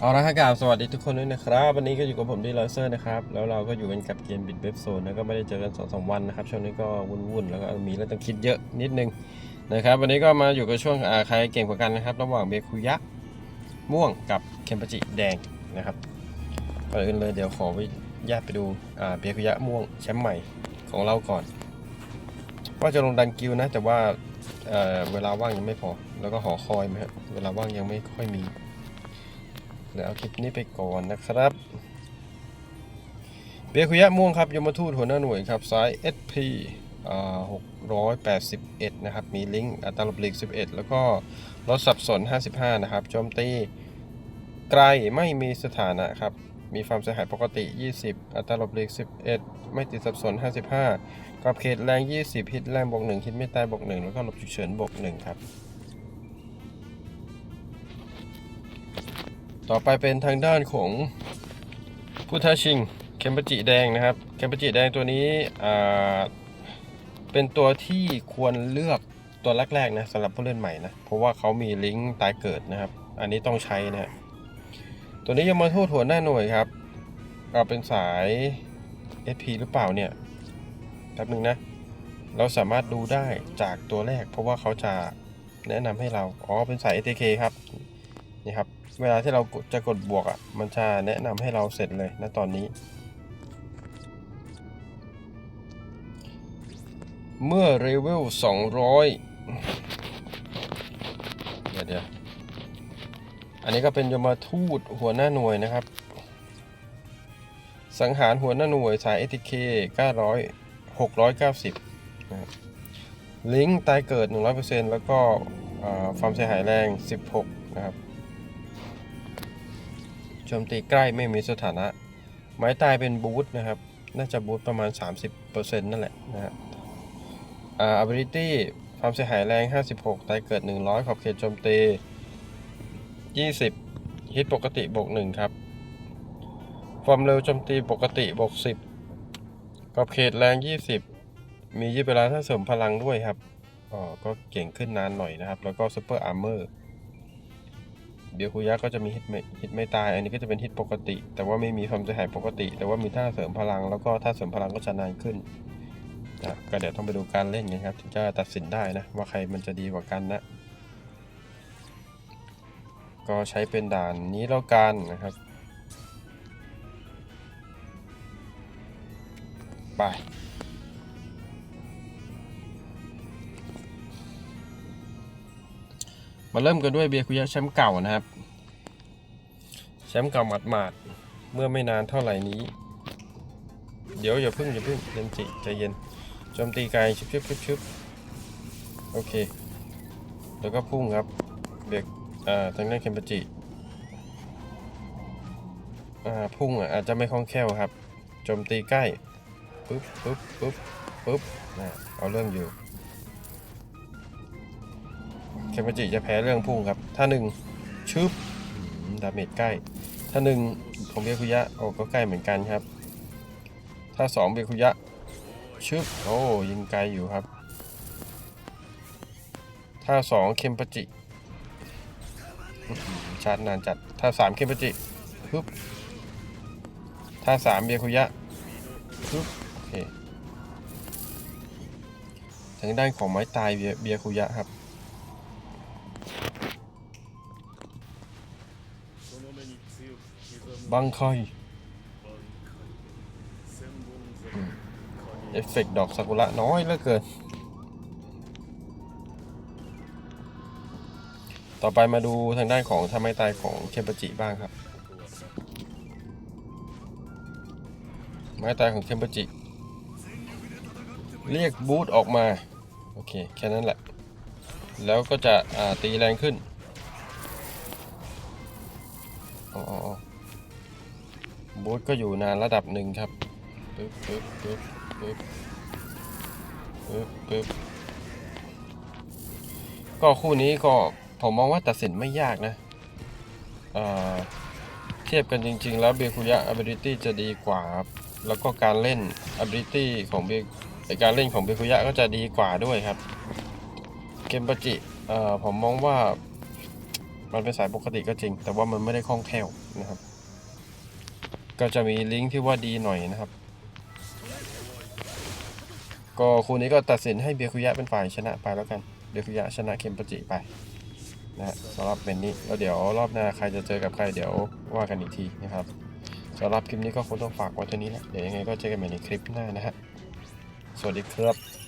เอาละครับสวัสดีทุกคนด้วยนะครับ วันนี้ก็อยู่กับผมดีลเซอร์นะครับ แล้วเราก็อยู่กันกับเกมบิดเว็บโซนแล้วก็ไม่ได้เจอกัน2อสวันนะครับ ช่วงนี้ก็วุ่นๆ แล้วก็มีเรื่องต้องคิดเยอะนิดนึงนะครับ วันนี้ก็มาอยู่กับช่วงอาใครเก่งกว่ากันนะครับ ระหว่างเบคุยะม่วงกับเคมปจิแดงนะครับก่อนอื่นเลยเดี๋ยวขอไปญาตไปดูอ่าเบคุยะม่วงแชมป์ใหม่ของเราก่อน ว่าจะลงดันกิวนะแต่ว่าเอ่อเวลาว่างยังไม่พอ แล้วก็หอคอยไหมครับเวลาว่างยังไม่ค่อยมี เดี๋ยวเอาคลิปนี้ไปก่อนนะครับ เบียคุยะม่วงครับ ยมทูตหัวหน้าหน่วยครับซ้าย SP อ่า681 นะครับ มีลิงก์อัตราลบหลีก 11 แล้วก็ลดสับสน 55 นะครับโจมตีไกลไม่มีสถานะครับ มีความเสียหายปกติ 20 อัตราลบหลีก 11 ไม่ติดสับสน 55กรอบเขตแรง 20ฮิตแรงบวก1ฮิตไม่ตายบวก1แล้วก็ลบฉุกเฉินบวก1ครับ ต่อไปเป็นทางด้านของผู้ท้าชิงเคมปจิแดงนะครับเคมปจิแดงตัวนี้เป็นตัวที่ควรเลือกตัวแรกๆนะสำหรับผู้เล่นใหม่นะเพราะว่าเขามีลิงก์ตายเกิดนะครับ อันนี้ต้องใช้นะตัวนี้ยังมาทูตหัวหน้าหน่วยครับเอาเป็นสาย SP หรือเปล่าเนี่ยแป๊บนึงนะ เราสามารถดูได้จากตัวแรก เพราะว่าเขาจะแนะนำให้เราอ๋อเป็นสาย ATK ครับ นี่ครับ เวลาที่เราจะกดบวกอะ มันจะแนะนำให้เราเสร็จเลยนะตอนนี้ เมื่อเลเวล200 เดี๋ยวเดี๋ยวอันนี้ก็เป็นยมทูตหัวหน้าหน่วยนะครับ สังหารหัวหน้าหน่วยสาย ATK 900 690นะครับลิงก์ตายเกิด 100%แล้วก็อ่าความเสียหายแรง 16 นะครับ โจมตีใกล้ไม่มีสถานะ ไม้ตายเป็นบูทนะครับ น่าจะบูทประมาณ 30%นั่นแหละนะฮะอ่า ability ความเสียหายแรง 56 ตายเกิด 100 ขอบเขตโจมตี 20 ฮิตปกติบวก1ครับ ความเร็วโจมตีปกติบวก10 ขอบเขตแรง 20 มียืดเวลาถ้าเสริมพลังด้วยครับ อ๋อ ก็เก่งขึ้นนานหน่อยนะครับ แล้วก็ super armor เมอร์ เบียคุยะก็จะมีฮิตไม่ฮิตไม่ตาย อันนี้ก็จะเป็นฮิตปกติ แต่ว่าไม่มีความเสียหายปกติ แต่ว่ามีท่าเสริมพลัง แล้วก็ท่าเสริมพลังก็จะนานขึ้นนะก็เดี๋ยวต้องไปดูการเล่นกันครับถึงจะตัดสินได้นะ ว่าใครมันจะดีกว่ากันนะก็ใช้เป็นด่านนี้แล้วกันนะครับ ไป มาเริ่มกันด้วยเบียร์คุยะแชมป์เก่านะครับ แชมป์เก่าหมาดๆเมื่อไม่นานเท่าไหร่นี้ เดี๋ยวอย่าพึ่งอย่าพึ่งเย็นจิใจเย็นโจมตีไกลชุบชุบชุบชุบโอเค แล้วก็พุ่งครับเบียกอ่าทางด้านเคมปจิอ่าพุ่งอะอาจจะไม่คล่องแคล่วครับโจมตีใกล้ปุ๊บปุ๊บปุ๊บปุ๊บนะเอาเรื่องอยู่ มจิจะแพ้เรื่องพุ่งครับ ถ้าหนึ่งชึบดาเมจใกล้ ถ้าหนึ่งของเบียคุยะโอ้ก็ใกล้เหมือนกันครับ ถ้าสองเบียคุยะชึบโอ้ยิงไกลอยู่ครับ ถ้าสองเคมปจิอื้อหือชาร์จนานจัด ถ้าสามเคมปจิปึ๊บถ้าสามเบียคุยะปึ๊บโอเคทางด้านของไม้ตายเบียคุยะครับ บังคอยอืมเอฟเฟกต์ดอกซากุระน้อยเหลือเกิน ต่อไปมาดูทางด้านของทำให้ตายของเคมปจิบ้างครับ ไม้ตายของเคมปจิ เรียกบูทออกมา โอเค แค่นั้นแหละ แล้วก็จะอ่าตีแรงขึ้น อ๋ออ๋ออ๋อ บูทก็อยู่นานระดับหนึ่งครับปึ๊บปึ๊บปึ๊บปึ๊บปึ๊บปึ๊บก็คู่นี้ก็ผมมองว่าตัดสินไม่ยากนะเทียบกันจริง ๆ แล้วเบคุยะ ability จะดีกว่าครับแล้วก็การเล่น ability ของเบียไอ้การเล่นของเบคุยะก็จะดีกว่าด้วยครับ เกมปจิผมมองว่ามันเป็นสายปกติก็จริง แต่ว่ามันไม่ได้คล่องแคล่วนะครับ ก็จะมีลิงก์ที่ว่าดีหน่อยนะครับ ก็คู่นี้ก็ตัดสินให้เบียคุยะเป็นฝ่ายชนะไปแล้วกันเบียคุยะชนะเคมปจิไปนะฮะสำหรับเป็นนี้แล้วเดี๋ยวรอบหน้าใครจะเจอกับใครเดี๋ยวว่ากันอีกทีนะครับสำหรับคลิปนี้ก็คงต้องฝากไว้เท่านี้แหละเดี๋ยวยังไงก็เจอกันใหม่ในคลิปหน้านะฮะสวัสดีครับ